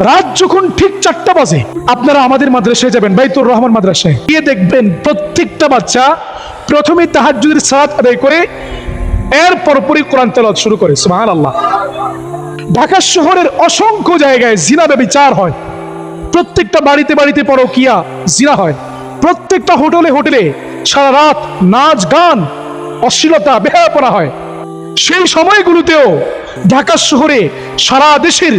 রাত যখন ঠিক চারটা বাজে, আপনারা আমাদের মাদ্রাসায় যাবেন, বাইতুর রহমান মাদ্রাসায়। গিয়ে দেখবেন প্রত্যেকটা বাচ্চা প্রথমে তাহাজ্জুদের সালাত আদায় করে এর পরপরই কোরআন তেলাওয়াত শুরু করে সুবহান আল্লাহ ঢাকা শহরের অসংখ্য জায়গায় জিনা বিচার হয়। প্রত্যেকটা বাড়িতে বাড়িতে পরকিয়া, জিনা হয়। প্রত্যেকটা হোটেলে হোটেলে সারা রাত নাচ গান, অশ্লীলতা, বেহায়াপনা হয়। সেই সময়গুলোতেও ঢাকা শহরে সারা দেশের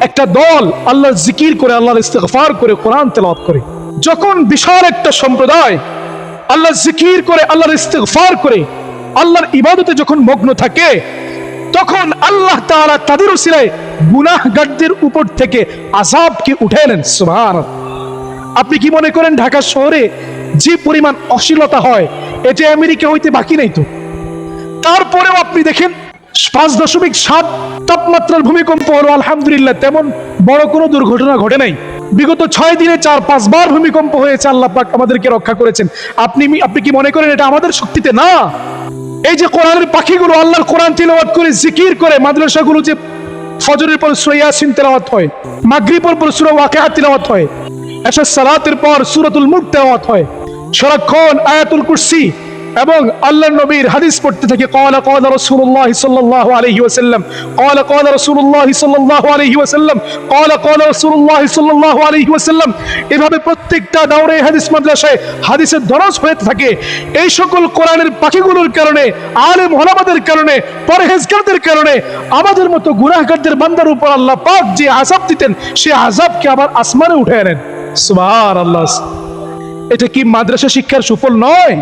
একটা দল আল্লাহ জিকির করে, আল্লাহর ইস্তেগফার করে, কোরআন তেলাওয়াত করে। যখন বিশাল একটা সম্প্রদায় আল্লাহ জিকির করে, আল্লাহর ইস্তেগফার করে, আল্লাহর ইবাদতে যখন মগ্ন থাকে, তখন আল্লাহ তাআলা তাদের উসিলায় গুনাহগারদের উপর থেকে আযাবকে উঠে নেন, সুবহানাল্লাহ। আপনি কি মনে করেন ঢাকা শহরে যে পরিমাণ অশ্লীলতা হয় এটা আমেরিকা হইতে বাকি নেই তো? তারপরেও আপনি দেখেন পাঁচ দশমিক সাত তাপমাত্রার ভূমিকম্প হলো, আলহামদুলিল্লাহ, তেমন বড় কোনো দুর্ঘটনা ঘটে নাই। বিগত ছয় দিনে চার, পাঁচবার ভূমিকম্প হয়েছে, আল্লাহ পাক আমাদেরকে রক্ষা করেছেন। আপনি আপনি কি মনে করেন এটা আমাদের শক্তিতে? না। এই যে কোরআনের পাখিগুলো, আল্লাহর কোরআন তিলাওয়াত করে জিকির করে, মাদ্রাসাগুলো যে ফজরের পর সূরা ইয়াসিন তেলাওয়াত হয়, মাগরিবের পর সূরা ওয়াকিয়া তেলাওয়াত হয় এসা সালাতের পর সূরাতুল মুলক তেলাওয়াত হয়, সারাক্ষণ আয়াতুল কুরসি এবং আল্লাহ নবীর হাদিস পড়তে থাকে কলা কলা রসুল্লাহ সাল্লাহ আলহি ওসাল্লাম কলা কলা রসুল্লাহ সাল্লাহ আলহি ওসাল্লাম কলা কলা রসুল্লাহ সাল্লাহ আলহি ওসাল্লাম এভাবে প্রত্যেকটা দাউরে হাদিস মাদ্রাসায় হাদিসের দরজ হয়ে থাকে। এই সকল কোরআনের পাখিগুলোর কারণে আলে হলামাদের কারণে, পরহেজগারদের কারণে, আমাদের মতো গুরাহগারদের বান্দার উপর আল্লাহ পাক যে আজাব দিতেন, সে আজাবকে আবার আসমানে উঠে আনেন। সুমার আল্লাহ এটা কি মাদ্রাসা শিক্ষার সুফল নয়?